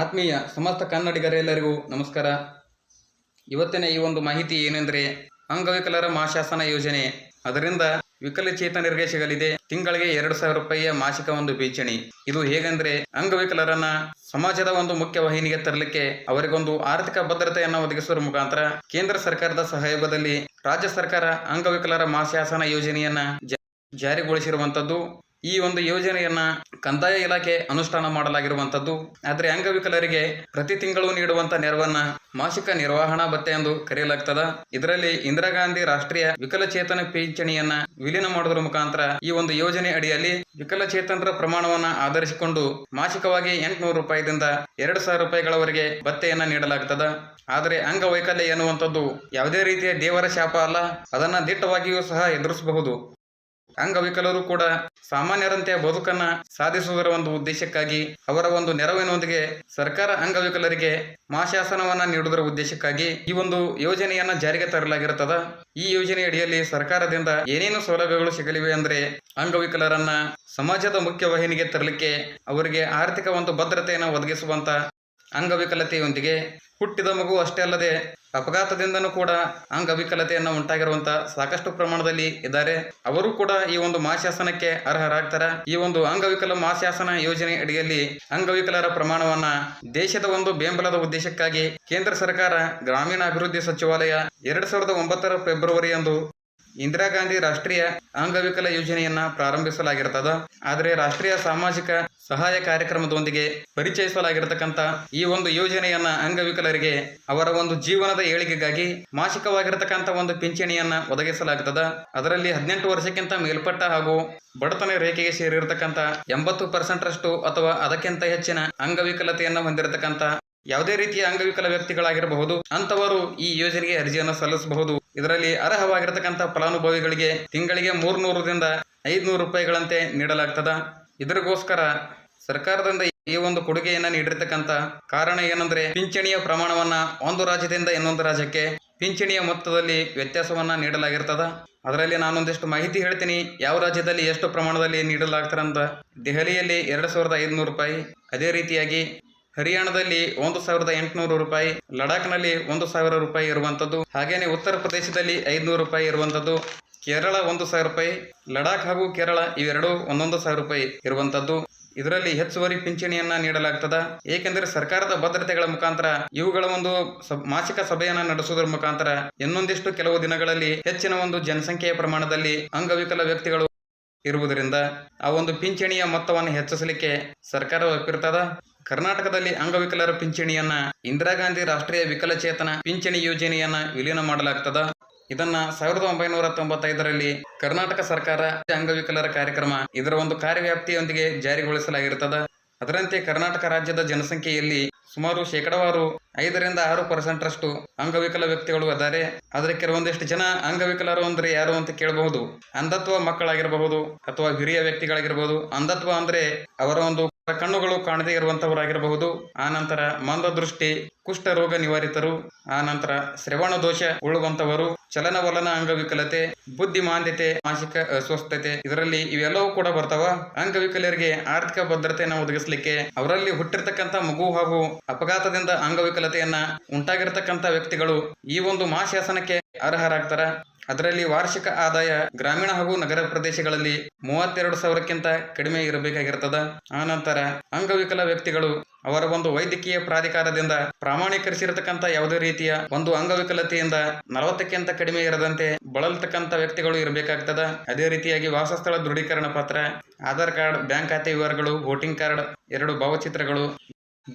ಆತ್ಮೀಯ ಸಮಸ್ತ ಕನ್ನಡಿಗರೆಲ್ಲರಿಗೂ ನಮಸ್ಕಾರ. ಇವತ್ತಿನ ಈ ಒಂದು ಮಾಹಿತಿ ಏನೆಂದರೆ ಅಂಗವಿಕಲರ ಮಾಶಾಸನ ಯೋಜನೆ. ಅದರಿಂದ ವಿಕಲಚೇತನರಿಗೆ ಸಿಗಲಿದೆ ತಿಂಗಳಿಗೆ ಎರಡು ಸಾವಿರ ರೂಪಾಯಿಯ ಮಾಸಿಕ ಒಂದು ಪಿಂಚಣಿ ಇದು ಹೇಗಂದ್ರೆ ಅಂಗವಿಕಲರನ್ನ ಸಮಾಜದ ಒಂದು ಮುಖ್ಯ ವಾಹಿನಿಗೆ ತರಲಿಕ್ಕೆ ಅವರಿಗೊಂದು ಆರ್ಥಿಕ ಭದ್ರತೆಯನ್ನು ಒದಗಿಸುವ ಮುಖಾಂತರ ಕೇಂದ್ರ ಸರ್ಕಾರದ ಸಹಯೋಗದಲ್ಲಿ ರಾಜ್ಯ ಸರ್ಕಾರ ಅಂಗವಿಕಲರ ಮಾಸಾಸನ ಯೋಜನೆಯನ್ನ ಜಾರಿಗೊಳಿಸಿರುವಂತದ್ದು ಈ ಒಂದು ಯೋಜನೆಯನ್ನ ಕಂದಾಯ ಇಲಾಖೆ ಅನುಷ್ಠಾನ ಮಾಡಲಾಗಿರುವಂತದ್ದು ಆದರೆ ಅಂಗವಿಕಲರಿಗೆ ಪ್ರತಿ ತಿಂಗಳು ನೀಡುವಂತ ನೆರವನ್ನ ಮಾಸಿಕ ನಿರ್ವಹಣಾ ಭತ್ಯೆ ಎಂದು ಕರೆಯಲಾಗ್ತದ. ಇದರಲ್ಲಿ ಇಂದಿರಾ ಗಾಂಧಿ ರಾಷ್ಟ್ರೀಯ ವಿಕಲಚೇತನ ಪಿಂಚಣಿಯನ್ನ ವಿಲೀನ ಮಾಡೋದ್ರ ಮುಖಾಂತರ ಈ ಒಂದು ಯೋಜನೆ ಅಡಿಯಲ್ಲಿ ವಿಕಲಚೇತನರ ಪ್ರಮಾಣವನ್ನ ಆಧರಿಸಿಕೊಂಡು ಮಾಸಿಕವಾಗಿ ಎಂಟುನೂರು ರೂಪಾಯಿದಿಂದ ಎರಡು ಸಾವಿರ ರೂಪಾಯಿಗಳವರೆಗೆ ಭತ್ತೆಯನ್ನ ನೀಡಲಾಗ್ತದ. ಆದರೆ ಅಂಗವೈಕಲ್ಯ ಎನ್ನುವಂಥದ್ದು ಯಾವುದೇ ರೀತಿಯ ದೇವರ ಶಾಪ ಅಲ್ಲ. ಅದನ್ನ ದಿಟ್ಟವಾಗಿಯೂ ಸಹ ಎದುರಿಸಬಹುದು. ಅಂಗವಿಕಲರು ಕೂಡ ಸಾಮಾನ್ಯರಂತೆ ಬದುಕನ್ನ ಸಾಧಿಸುವುದರ ಒಂದು ಉದ್ದೇಶಕ್ಕಾಗಿ, ಅವರ ಒಂದು ನೆರವಿನೊಂದಿಗೆ ಸರ್ಕಾರ ಅಂಗವಿಕಲರಿಗೆ ಮಾಶಾಸನವನ್ನ ನೀಡುವುದರ ಉದ್ದೇಶಕ್ಕಾಗಿ ಈ ಒಂದು ಯೋಜನೆಯನ್ನ ಜಾರಿಗೆ ತರಲಾಗಿರುತ್ತದ. ಈ ಯೋಜನೆ ಅಡಿಯಲ್ಲಿ ಸರ್ಕಾರದಿಂದ ಏನೇನು ಸೌಲಭ್ಯಗಳು ಸಿಗಲಿವೆ ಅಂದ್ರೆ ಅಂಗವಿಕಲರನ್ನ ಸಮಾಜದ ಮುಖ್ಯ ವಾಹಿನಿಗೆ ತರಲಿಕ್ಕೆ, ಅವರಿಗೆ ಆರ್ಥಿಕ ಒಂದು ಭದ್ರತೆಯನ್ನು ಒದಗಿಸುವಂತ ಅಂಗವಿಕಲತೆಯೊಂದಿಗೆ ಹುಟ್ಟಿದ ಮಗು ಅಷ್ಟೇ ಅಲ್ಲದೆ ಅಪಘಾತದಿಂದನೂ ಕೂಡ ಅಂಗವಿಕಲತೆಯನ್ನು ಉಂಟಾಗಿರುವಂತ ಸಾಕಷ್ಟು ಪ್ರಮಾಣದಲ್ಲಿ ಇದ್ದಾರೆ. ಅವರು ಕೂಡ ಈ ಒಂದು ಮಾಶಾಸನಕ್ಕೆ ಅರ್ಹರಾಗ್ತಾರೆ. ಈ ಒಂದು ಅಂಗವಿಕಲ ಮಾಶಾಸನ ಯೋಜನೆ ಅಡಿಯಲ್ಲಿ ಅಂಗವಿಕಲರ ಪ್ರಮಾಣವನ್ನ ದೇಶದ ಒಂದು ಬೆಂಬಲದ ಉದ್ದೇಶಕ್ಕಾಗಿ ಕೇಂದ್ರ ಸರ್ಕಾರ ಗ್ರಾಮೀಣಾಭಿವೃದ್ಧಿ ಸಚಿವಾಲಯ ಎರಡ್ ಸಾವಿರದ ಒಂಬತ್ತರ ಫೆಬ್ರವರಿಯಂದು ಇಂದಿರಾ ಗಾಂಧಿ ರಾಷ್ಟ್ರೀಯ ಅಂಗವಿಕಲ ಯೋಜನೆಯನ್ನ ಪ್ರಾರಂಭಿಸಲಾಗಿರ್ತದ. ಆದರೆ ರಾಷ್ಟ್ರೀಯ ಸಾಮಾಜಿಕ ಸಹಾಯ ಕಾರ್ಯಕ್ರಮದೊಂದಿಗೆ ಪರಿಚಯಿಸಲಾಗಿರತಕ್ಕಂತ ಈ ಒಂದು ಯೋಜನೆಯನ್ನ ಅಂಗವಿಕಲರಿಗೆ ಅವರ ಒಂದು ಜೀವನದ ಏಳಿಗೆಗಾಗಿ ಮಾಸಿಕವಾಗಿರತಕ್ಕಂತ ಒಂದು ಪಿಂಚಣಿಯನ್ನ ಒದಗಿಸಲಾಗುತ್ತದೆ ಅದರಲ್ಲಿ ಹದಿನೆಂಟು ವರ್ಷಕ್ಕಿಂತ ಮೇಲ್ಪಟ್ಟ ಹಾಗೂ ಬಡತನ ರೇಖೆಗೆ ಸೇರಿರತಕ್ಕಂತ ಎಂಬತ್ತು ಪರ್ಸೆಂಟ್ ರಷ್ಟು ಅಥವಾ ಅದಕ್ಕಿಂತ ಹೆಚ್ಚಿನ ಅಂಗವಿಕಲತೆಯನ್ನು ಹೊಂದಿರತಕ್ಕಂತ ಯಾವುದೇ ರೀತಿಯ ಅಂಗವಿಕಲ ವ್ಯಕ್ತಿಗಳಾಗಿರಬಹುದು. ಅಂತವರು ಈ ಯೋಜನೆಗೆ ಅರ್ಜಿಯನ್ನು ಸಲ್ಲಿಸಬಹುದು. ಇದರಲ್ಲಿ ಅರ್ಹವಾಗಿರತಕ್ಕಂಥ ಫಲಾನುಭವಿಗಳಿಗೆ ತಿಂಗಳಿಗೆ ಮೂರ್ನೂರರಿಂದ ಐದುನೂರು ರೂಪಾಯಿಗಳಂತೆ ನೀಡಲಾಗ್ತದ. ಇದರಿಗೋಸ್ಕರ ಸರ್ಕಾರದಿಂದ ಈ ಒಂದು ಕೊಡುಗೆಯನ್ನ ನೀಡಿರ್ತಕ್ಕಂಥ ಕಾರಣ ಏನಂದ್ರೆ, ಪಿಂಚಣಿಯ ಪ್ರಮಾಣವನ್ನ ಒಂದು ರಾಜ್ಯದಿಂದ ಇನ್ನೊಂದು ರಾಜ್ಯಕ್ಕೆ ಪಿಂಚಣಿಯ ಮೊತ್ತದಲ್ಲಿ ವ್ಯತ್ಯಾಸವನ್ನ ನೀಡಲಾಗಿರ್ತದ. ಅದರಲ್ಲಿ ನಾನೊಂದಿಷ್ಟು ಮಾಹಿತಿ ಹೇಳ್ತೀನಿ. ಯಾವ ರಾಜ್ಯದಲ್ಲಿ ಎಷ್ಟು ಪ್ರಮಾಣದಲ್ಲಿ ನೀಡಲಾಗ್ತಾರಂತ ದೆಹಲಿಯಲ್ಲಿ ಎರಡು ಸಾವಿರದ ಐದುನೂರು ರೂಪಾಯಿ. ಅದೇ ರೀತಿಯಾಗಿ ಹರಿಯಾಣದಲ್ಲಿ ಒಂದು ಸಾವಿರದ ಎಂಟುನೂರು ರೂಪಾಯಿ, ಲಡಾಖ್ನಲ್ಲಿ ಒಂದು ಸಾವಿರ ರೂಪಾಯಿ ಇರುವಂಥದ್ದು ಹಾಗೆಯೇ ಉತ್ತರ ಪ್ರದೇಶದಲ್ಲಿ ಐದುನೂರು ರೂಪಾಯಿ ಇರುವಂಥದ್ದು ಕೇರಳ ಒಂದು ಸಾವಿರ ರೂಪಾಯಿ, ಲಡಾಖ್ ಹಾಗೂ ಕೇರಳ ಇವೆರಡು ಒಂದೊಂದು ಸಾವಿರ ರೂಪಾಯಿ ಇರುವಂಥದ್ದು ಇದರಲ್ಲಿ ಹೆಚ್ಚುವರಿ ಪಿಂಚಣಿಯನ್ನ ನೀಡಲಾಗ್ತದ. ಏಕೆಂದರೆ ಸರ್ಕಾರದ ಭದ್ರತೆಗಳ ಮುಖಾಂತರ, ಇವುಗಳ ಒಂದು ಮಾಸಿಕ ಸಭೆಯನ್ನ ನಡೆಸುವುದರ ಮುಖಾಂತರ, ಇನ್ನೊಂದಿಷ್ಟು ಕೆಲವು ದಿನಗಳಲ್ಲಿ ಹೆಚ್ಚಿನ ಒಂದು ಜನಸಂಖ್ಯೆಯ ಪ್ರಮಾಣದಲ್ಲಿ ಅಂಗವಿಕಲ ವ್ಯಕ್ತಿಗಳು ಇರುವುದರಿಂದ, ಆ ಒಂದು ಪಿಂಚಣಿಯ ಮೊತ್ತವನ್ನು ಹೆಚ್ಚಿಸಲಿಕ್ಕೆ ಸರ್ಕಾರ ಒಪ್ಪಿರ್ತದ. ಕರ್ನಾಟಕದಲ್ಲಿ ಅಂಗವಿಕಲರ ಪಿಂಚಣಿಯನ್ನ ಇಂದಿರಾ ಗಾಂಧಿ ರಾಷ್ಟ್ರೀಯ ವಿಕಲಚೇತನ ಪಿಂಚಣಿ ಯೋಜನೆಯನ್ನ ವಿಲೀನ ಮಾಡಲಾಗ್ತದ. ಇದನ್ನ ಸಾವಿರದ ಒಂಬೈನೂರ ತೊಂಬತ್ತೈದರಲ್ಲಿ ಕರ್ನಾಟಕ ಸರ್ಕಾರ ಅಂಗವಿಕಲರ ಕಾರ್ಯಕ್ರಮ, ಇದರ ಒಂದು ಕಾರ್ಯವ್ಯಾಪ್ತಿಯೊಂದಿಗೆ ಜಾರಿಗೊಳಿಸಲಾಗಿರ್ತದ. ಅದರಂತೆ ಕರ್ನಾಟಕ ರಾಜ್ಯದ ಜನಸಂಖ್ಯೆಯಲ್ಲಿ ಸುಮಾರು ಶೇಕಡವಾರು ಐದರಿಂದ ಆರು ಪರ್ಸೆಂಟ್ ರಷ್ಟು ಅಂಗವಿಕಲ ವ್ಯಕ್ತಿಗಳು ಇದ್ದಾರೆ. ಆದರೆ ಕೆಲವೊಂದಿಷ್ಟು ಜನ ಅಂಗವಿಕಲರು ಅಂದ್ರೆ ಯಾರು ಅಂತ ಕೇಳಬಹುದು. ಅಂಧತ್ವ ಮಕ್ಕಳಾಗಿರಬಹುದು ಅಥವಾ ಹಿರಿಯ ವ್ಯಕ್ತಿಗಳಾಗಿರಬಹುದು. ಅಂಧತ್ವ ಅಂದ್ರೆ ಅವರ ಒಂದು ಕಣ್ಣುಗಳು ಕಾಣದೇ ಇರುವಂತವರಾಗಿರಬಹುದು. ಆನಂತರ ಮಂದದೃಷ್ಟಿ ಕುಷ್ಠರೋಗ ನಿವಾರಿತರು. ಆನಂತರ ಶ್ರವಣ ದೋಷ ಉಳ್ಳುವಂತವರು ಚಲನವಲನ ಅಂಗವಿಕಲತೆ, ಬುದ್ಧಿಮಾಂದ್ಯತೆ, ಮಾನಸಿಕ ಅಸ್ವಸ್ಥತೆ ಇದರಲ್ಲಿ ಇವೆಲ್ಲವೂ ಕೂಡ ಬರ್ತಾವ. ಅಂಗವಿಕಲರಿಗೆ ಆರ್ಥಿಕ ಭದ್ರತೆಯನ್ನು ಒದಗಿಸಲಿಕ್ಕೆ ಅವರಲ್ಲಿ ಹುಟ್ಟಿರ್ತಕ್ಕಂಥ ಮಗು ಹಾಗೂ ಅಪಘಾತದಿಂದ ಅಂಗವಿಕಲತೆಯನ್ನ ಉಂಟಾಗಿರ್ತಕ್ಕಂಥ ವ್ಯಕ್ತಿಗಳು ಈ ಒಂದು ಮಾಶಾಸನಕ್ಕೆ ಅರ್ಹರಾಗ್ತಾರ. ಅದರಲ್ಲಿ ವಾರ್ಷಿಕ ಆದಾಯ ಗ್ರಾಮೀಣ ಹಾಗೂ ನಗರ ಪ್ರದೇಶಗಳಲ್ಲಿ ಮೂವತ್ತೆರಡು ಸಾವಿರಕ್ಕಿಂತ ಕಡಿಮೆ ಇರಬೇಕಾಗಿರ್ತದ. ಆನಂತರ ಅಂಗವಿಕಲ ವ್ಯಕ್ತಿಗಳು ಅವರ ಒಂದು ವೈದ್ಯಕೀಯ ಪ್ರಾಧಿಕಾರದಿಂದ ಪ್ರಾಮಾಣೀಕರಿಸಿರತಕ್ಕಂತ ಯಾವುದೇ ರೀತಿಯ ಒಂದು ಅಂಗವಿಕಲತೆಯಿಂದ ನಲವತ್ತಕ್ಕಿಂತ ಕಡಿಮೆ ಇರದಂತೆ ಬಳಲ್ತಕ್ಕಂತ ವ್ಯಕ್ತಿಗಳು ಇರಬೇಕಾಗ್ತದ. ಅದೇ ರೀತಿಯಾಗಿ ವಾಸಸ್ಥಳ ದೃಢೀಕರಣ ಪತ್ರ, ಆಧಾರ್ ಕಾರ್ಡ್, ಬ್ಯಾಂಕ್ ಖಾತೆ ವಿವರಗಳು, ವೋಟಿಂಗ್ ಕಾರ್ಡ್, ಎರಡು ಭಾವಚಿತ್ರಗಳು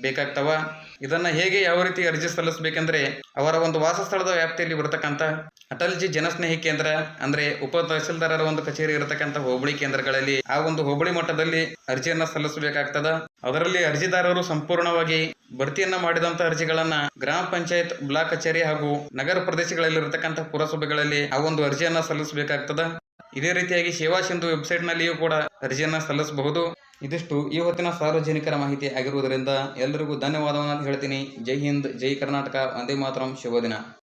ಬೇಕಾಗ್ತವ? ಇದನ್ನ ಹೇಗೆ ಯಾವ ರೀತಿ ಅರ್ಜಿ ಸಲ್ಲಿಸಬೇಕಂದ್ರೆ, ಅವರ ಒಂದು ವಾಸಸ್ಥಳದ ವ್ಯಾಪ್ತಿಯಲ್ಲಿ ಬರತಕ್ಕಂತ ಅಟಲ್ಜಿ ಜನಸ್ನೇಹಿ ಕೇಂದ್ರ, ಅಂದ್ರೆ ಉಪ ತಹಸೀಲ್ದಾರರ ಒಂದು ಕಚೇರಿ ಇರತಕ್ಕಂತ ಹೋಬಳಿ ಕೇಂದ್ರಗಳಲ್ಲಿ ಆ ಒಂದು ಹೋಬಳಿ ಮಟ್ಟದಲ್ಲಿ ಅರ್ಜಿಯನ್ನ ಸಲ್ಲಿಸಬೇಕಾಗ್ತದ. ಅದರಲ್ಲಿ ಅರ್ಜಿದಾರರು ಸಂಪೂರ್ಣವಾಗಿ ಭರ್ತಿಯನ್ನ ಮಾಡಿದಂತ ಅರ್ಜಿಗಳನ್ನ ಗ್ರಾಮ ಪಂಚಾಯತ್ ಬ್ಲಾಕ್ ಕಚೇರಿ ಹಾಗೂ ನಗರ ಪ್ರದೇಶಗಳಲ್ಲಿ ಇರತಕ್ಕಂತ ಪುರಸಭೆಗಳಲ್ಲಿ ಆ ಒಂದು ಅರ್ಜಿಯನ್ನ ಸಲ್ಲಿಸಬೇಕಾಗ್ತದ. ಇದೇ ರೀತಿಯಾಗಿ ಸೇವಾ ಸಿಂಧು ವೆಬ್ಸೈಟ್ ನಲ್ಲಿಯೂ ಕೂಡ ಅರ್ಜಿಯನ್ನ ಸಲ್ಲಿಸಬಹುದು. ಇದಿಷ್ಟು ಈ ಸಾರ್ವಜನಿಕರ ಮಾಹಿತಿ ಆಗಿರುವುದರಿಂದ ಎಲ್ಲರಿಗೂ ಧನ್ಯವಾದವನ್ನು ಹೇಳ್ತೀನಿ. ಜೈ ಹಿಂದ್, ಜೈ ಕರ್ನಾಟಕ, ವಂದೇ ಮಾತರಂ ಶುಭ ದಿನ